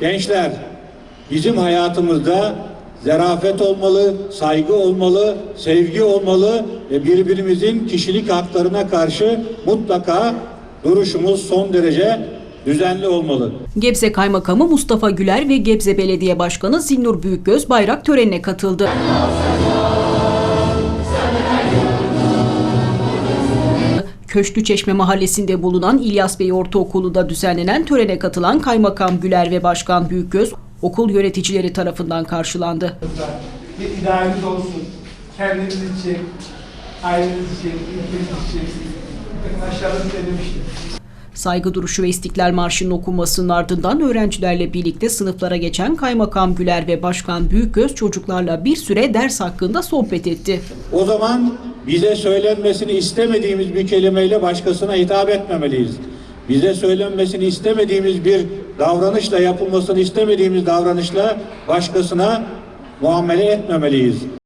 Gençler, bizim hayatımızda zarafet olmalı, saygı olmalı, sevgi olmalı ve birbirimizin kişilik haklarına karşı mutlaka duruşumuz son derece düzenli olmalı. Gebze Kaymakamı Mustafa Güler ve Gebze Belediye Başkanı Zinnur Büyükgöz bayrak törenine katıldı. Köşkü Çeşme mahallesinde bulunan İlyas Bey Ortaokulu'da düzenlenen törene katılan Kaymakam Güler ve Başkan Büyükgöz okul yöneticileri tarafından karşılandı. bir idaremiz olsun. Kendiniz için, aileniz için, ülkeniz için. Bakın aşağıda size demiştim. Saygı duruşu ve İstiklal Marşı'nın okunmasının ardından öğrencilerle birlikte sınıflara geçen Kaymakam Güler ve Başkan Büyükgöz çocuklarla bir süre ders hakkında sohbet etti. O zaman bize söylenmesini istemediğimiz bir kelimeyle başkasına hitap etmemeliyiz. Bize söylenmesini istemediğimiz bir davranışla yapılmasını istemediğimiz davranışla başkasına muamele etmemeliyiz.